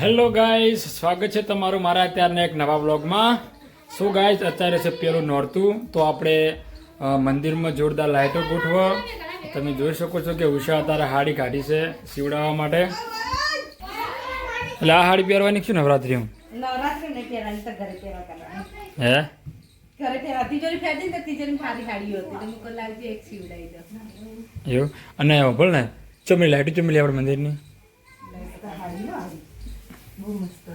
Hello guys સ્વાગત છે તમારું મારા અત્યારના એક નવા બ્લોગમાં શું ગાઈઝ અત્યારે છે પેલું નોરતું. તો આપણે મંદિરમાં જોરદાર લાઇટો ગોઠવો. તમે જોઈ શકો છો કે ઉષા અત્યારે હાડી કાઢી છે સીવડાવવા માટે. એટલે આ હાડી પહેરવાની શું નવરાત્રી હું? એવું? અને ભલે ને ચમલી લાઇટો ચમલી આપણે મંદિરની? બહુ મસ્ત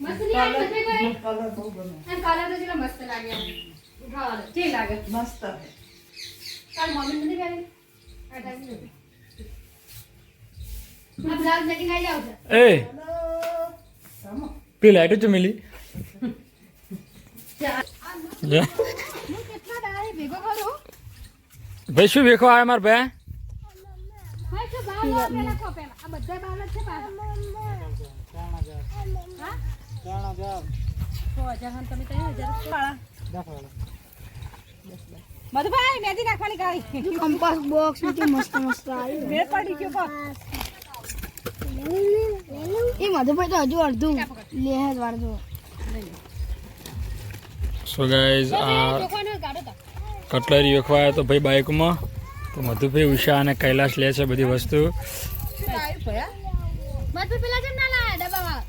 મસ્ત નહીં આવે બધે કોઈ કલર બહુ ગમે અને કલર તો જેટલો મસ્ત લાગે આમ. ઉઠાવા દે. કેવી લાગે મસ્ત તાર મમ્મી નથી પહેરી આ ટાઈમ નથી. આ બ્લાઉઝ મેકિંગ આવી જાવ છે એ રમો પેલી લાઇટો ચમલી લે. હું કેટલા દાડે ભેગો કરું ભાઈ શું વેખો આવે મારા ભાઈ હા તો બાર લો પેલા ખો પેલા આ બધા બાર જ છે પાછા હા સો હજાર તમે ત્રણ હજાર મધુભાઈ મેદી નાખવાની કાળી કંપાસ બોક્સ બધું મસ્ત મસ્ત આવ્યું મેળ પડી ગયો કો એ મધુભાઈ તો હજુ અડધું લે જ વાળજો સો ગાઈઝ આ કટલરી વેખવાય તો ભાઈ બાઇકમાં. તો મધુભાઈ ઉષા અને કૈલાશ લે છે બધી વસ્તુ. પેલા કેમ ના લાયા ડબ્બામાં?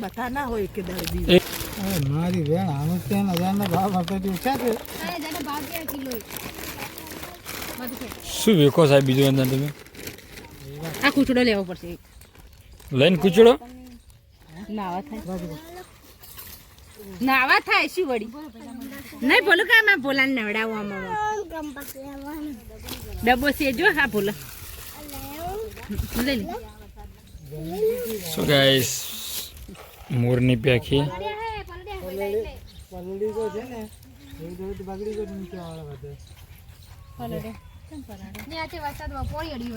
બધા ના હોય કે દર્દી એ મારી બેન આનું ત્યાં હજારના ભાવ છે શું વેકો સાહેબ બીજું અંદર તમે? આ કૂચડો લેવો પડશે લઈને કૂચડો નાવા થાય. નાવા થાય શું વળી? નહીં બોલું કે આમાં ભોલાને નવડાવો આમાં. ડબ્બો સેજો હા ભોલા. લઈ લે. શું ગાઈસ મોરની એટલે પલડી તો છે ને થોડી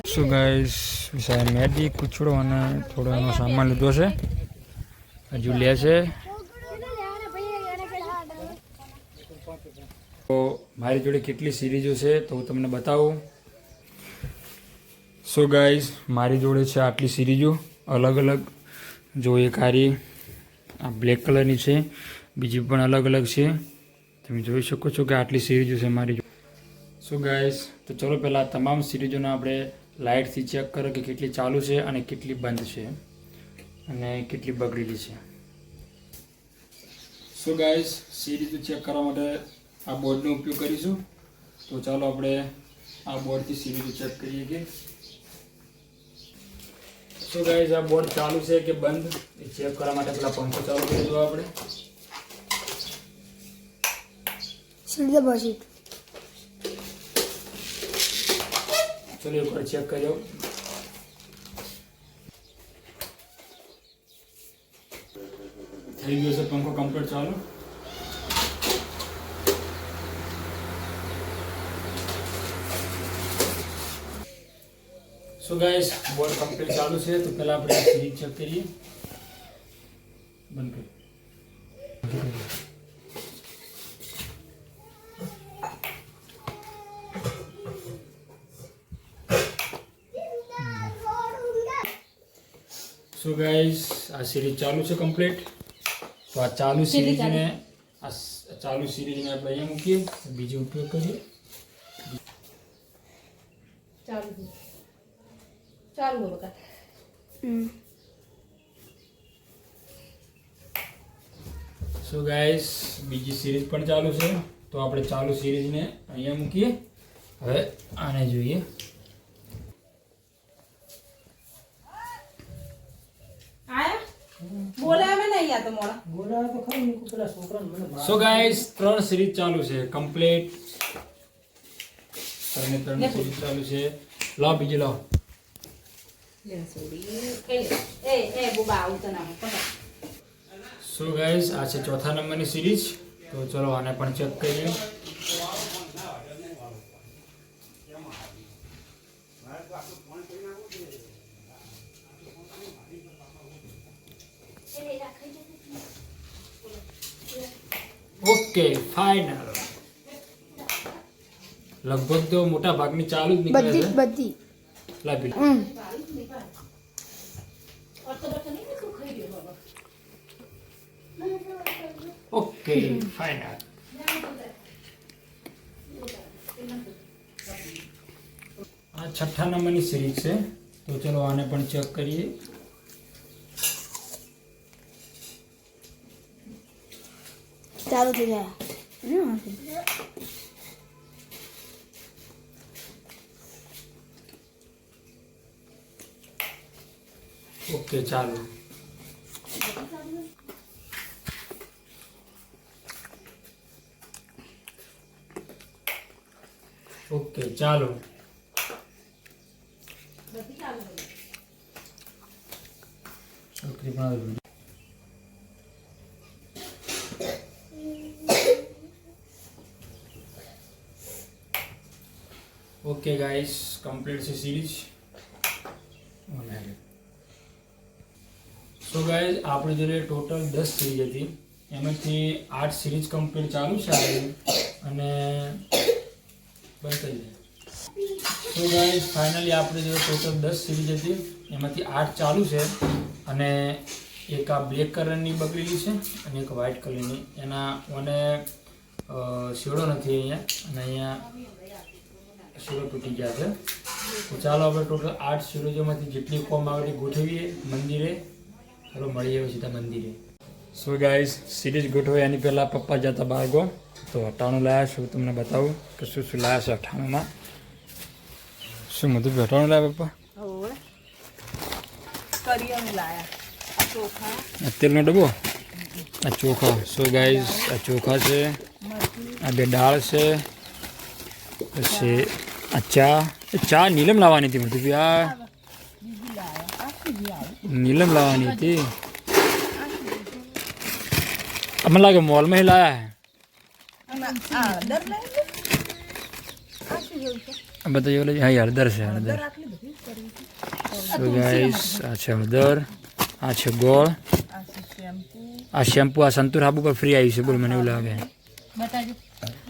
શું ગાઈસ સાહેબ મેદી કૂચડો અને થોડો એનો સામાન લીધો છે. હજુ લે છે. તો મારી જોડે કેટલી સિરીઝો છે તો હું તમને બતાવું. સો ગાઈઝ મારી જોડે છે આટલી સિરીજો. અલગ અલગ જો એક હારી આ બ્લેક કલરની છે, બીજી પણ અલગ અલગ છે. તમે જોઈ શકો છો કે આટલી સિરીજો છે મારી સો ગાઈઝ તો ચલો પહેલાં તમામ સિરીજોને આપણે લાઇટથી ચેક કરો કે કેટલી ચાલુ છે અને કેટલી બંધ છે. અને કેટલી બગડેલી છે. સો ગાઈઝ સિરીજો ચેક કરવા માટે આ બોર્ડનો ઉપયોગ કરીશું. તો ચાલો આપણે આ બોર્ડથી સિરીજો ચેક કરીએ કે સો ગાઈઝ આ બોર્ડ ચાલુ છે કે બંધ? એ ચેક કરવા માટે પેલા પંખો ચાલુ કરી દો આપણે. સીધે પછી ચલો એકવાર ચેક કર્યો થઈ ગયો છે પંખો કમ્પ્લીટ ચાલુ. સો ગાઈસ બોર્ડ કમ્પ્લીટ ચાલુ છે તો પહેલા આપણે સિરીઝ ચેક કરીએ બંધ કરી સો ગાઈસ આ સિરીઝ ચાલુ છે કમ્પ્લીટ તો આ ચાલુ સિરીઝને આ સ- ચાલુ સિરીઝને આપણે અહીંયા મૂકીએ બીજો ઉપયોગ કરીએ ચાલુ ચાલુ બોલો કા સો ગાઈસ બીજી સિરીઝ પણ ચાલુ છે. તો આપણે ચાલુ સિરીઝને અહીંયા મૂકીએ. હવે આને જોઈએ. સો ગાઈસ ત્રણ સિરીઝ ચાલુ છે. કમ્પ્લીટ ત્રણે ત્રણ સિરીઝ ચાલુ છે. લાવ બીજી લાવ એ એ એ બુબા આવું તો ના પકડ સો ગાઈઝ આ છે ચોથા નંબરની સિરીઝ. તો ચલો આને પણ ચેક કરીએ. ઓકે ફાઇનલ લગભગ તો મોટા ભાગની ચાલુ જ નીકળે છે. બધી બધી. લાવી લે. Hmm okay art. આ. છઠ્ઠા નંબરની સિરીઝ છે. તો ચલો આને પણ ચેક કરીએ. ચાલુ થઈ ઓકે ચાલો. ઓકે, ચાલો. ઓકે ગાઈસ કમ્પ્લીટ છે સિરીઝ સો ગાઈઝ આપણી જોડે ટોટલ દસ સિરીઝ હતી. એમાંથી આઠ સિરીઝ કમ્પ્લીટ ચાલુ છે અને બંધ થઈ જાય સો ગાઈઝ ફાઇનલી આપણે જો ટોટલ દસ સિરીઝ હતી, એમાંથી આઠ ચાલુ છે અને એક આ બ્લેક કલરની બગડેલી છે અને એક વ્હાઇટ કલરની એના મને શેડો નથી અહીંયા અને અહીંયા શેડો તૂટી ગયા છે. તો ચાલો આપણે ટોટલ આઠ સિરીઝોમાંથી જેટલી કોમ આવે એટલી ગોઠવીએ મંદિરે. ચાલો મળીએ સીધા મંદિરે. સો ગાઈઝ સિરીઝ ગોઠવે એની પહેલાં પપ્પા જતા બાળકો. તો અઠાણું લાયા છું તમને બતાવું કે શું શું લાયા છે અઠાણુંમાં શું બધું અઠાણું લાયા પપ્પા હોવે કરિયાણું લાયા આ ચોખા આ તેલનો ડબ્બો આ ચોખા સો ગાઈઝ આ ચોખા છે આ બે દાળ છે પછી આ ચા એ ચા નીલમ લાવવાની હતી બધું આ નીલમ લાવવાની હતી મને લાગે મોલમાં ય લાયા આ હળદર લાવી આ બધા એવું હા હળદર છે હળદર આટલી બધી કરવી સો ગાઈઝ આ છે હળદર આ છે ગોળ આ છે શેમ્પુ આ શેમ્પુ આ સંતૂર હાબુ પર ફ્રી આવી છે બોલ મને એવું લાગે બતાજો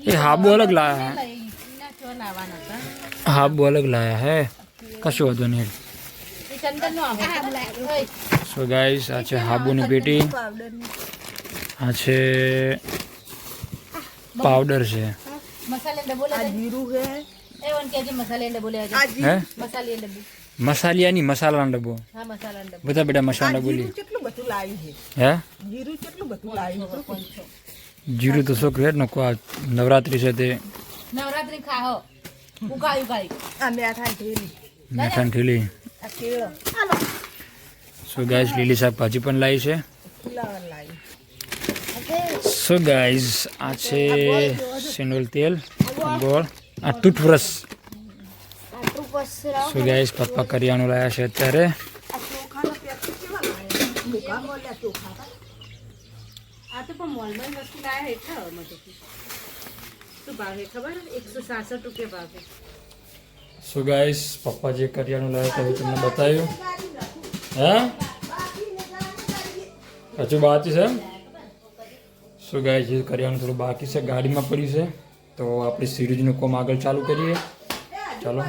એ હાબુ અલગ લાયા એના ચો લાવવાના હતા હાબુ અલગ લાયા હે કશું વાંધો નહીં એ ચંદનનો આવે સો ગાઈસ આ છે હાબુની પેટી પાવડરની આ છે પાવડર છે. મસાલિયાની મસાલાનો ડબ્બો બધા બધા મસાલા બોલી. જીરું કેટલું બધું લાવ્યું છે? હે? જીરું કેટલું બધું લાવ્યું છે? જીરું તો શું કહે નકો. આ નવરાત્રી છે તે. નવરાત્રી ખાહો. ઉકાળી ઉકાળી આ મેઠાન ઠેલી મેઠાન ઠેલી આ કેળો. સો ગાઈસ લીલી શાકભાજી પણ લાવી છે. ફુલાવર લાવ્યું સો ગાઈઝ આ છે સિંડોલ તેલ ગોળ આ ટૂથબ્રશ સો ગાઈઝ પપ્પા કરિયાણું લાયા છે અત્યારે લાયા સો ગાઈસ પપ્પા જે કરિયાણું લાવ્યા હતા તમને બતાવ્યું હે હજુ બાકી છે સો ગાય જે કરવાનું થોડું બાકી છે. ગાડીમાં પડ્યું છે. તો આપણે સિરીઝનું કોમ આગળ ચાલુ કરીએ. ચાલો.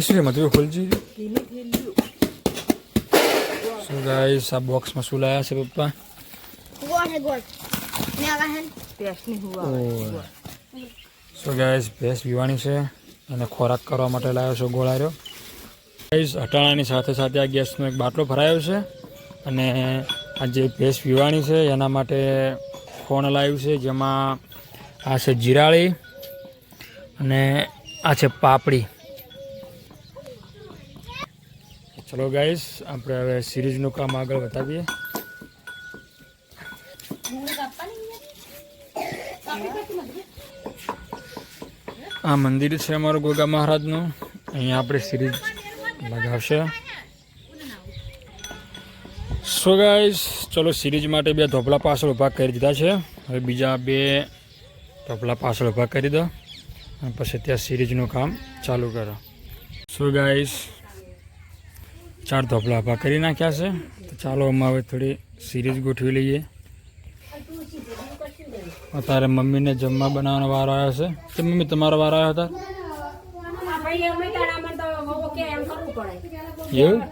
શું છે મધુ ખુલજી? સો ગાઈસ આ બોક્સમાં શું લાવ્યા છે પપ્પા. સો ગાઈસ ભેંસ પીવાની છે અને ખોરાક કરવા માટે લાવ્યો છે ગોળાર્યો. ગાઈસ અટાણાની સાથે સાથે આ ગેસનો એક બાટલો ભરાયો છે અને આ જે ભેંસ પીવાની છે, એના માટે ફોન લાવ્યું છે, જેમાં આ છે જીરાળી અને આ છે પાપડી. ચલો ગાઈસ આપણે હવે સિરીઝનું કામ આગળ વધાવીએ આ મંદિર છે અમારું ગોગા મહારાજનું. અહીંયા આપણે સિરીઝ લગાવશે. સો ગાઈઝ ચલો સિરીઝ માટે બે ધોપલા પાછળ ઊભા કરી દીધા છે. હવે બીજા બે ધોપલા પાછળ ઊભા કરી દો. અને પછી ત્યાં સિરીઝનું કામ ચાલુ કરો. સો ગાઈસ ચાર ધોપલા ઊભા કરી નાખ્યા છે. તો ચાલો અમે હવે થોડી સિરીઝ ગોઠવી લઈએ. અત્યારે મમ્મીને જમવા બનાવવાનો વારો આવ્યો છે. તો મમ્મી તમારો વારો આવ્યો હતા? એવું?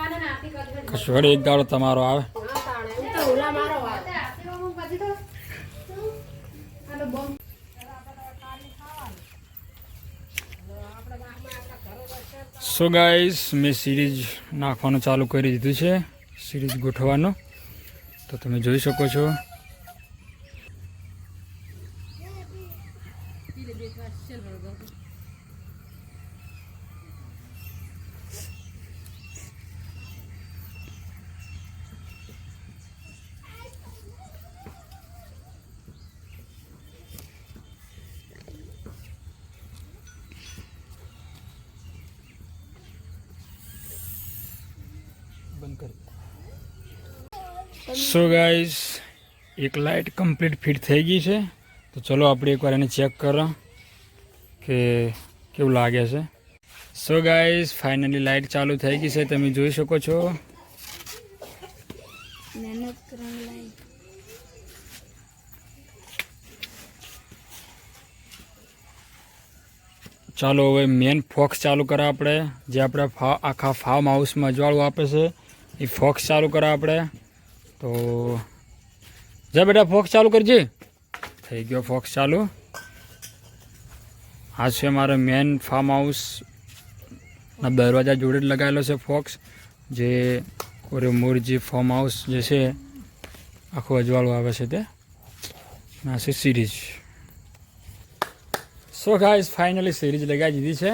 હા કે મમ્મી રોતો ત્યાં રોતવા બેઠો કશું વળી એક દાડો તમારો આવે. સો ગાઈસ મેં સિરીઝ નાખવાનું ચાલુ કરી દીધું છે સિરીઝ ગોઠવાનું તો તમે જોઈ શકો છો. સો ગાઈસ એક લાઇટ કમ્પ્લીટ ફિટ થઈ ગઈ છે. તો ચલો આપણે એકવાર એને ચેક કરો કે કેવું લાગે છે. સો ગાઈસ ફાઇનલી લાઇટ ચાલુ થઈ ગઈ છે. તમે જોઈ શકો છો. ચાલો હવે મેન ફોક્સ ચાલુ કરા આપણે જે આપણે આખા ફાર્મ હાઉસમાં અજવાળું આપે છે. એ ફોક્સ ચાલુ કરા આપણે. તો જા બેટા ફોક્સ ચાલુ કરજે. થઈ ગયો ફોક્સ ચાલુ. આ છે મારો મેન ફાર્મ હાઉસના દરવાજા જોડે જ લગાવેલો છે ફોક્સ જે કોરે મોરજી ફાર્મ હાઉસ જે છે, આખું અજવાળું આવે છે તે. આ છે series so guys finally series લગાવી દીધી છે.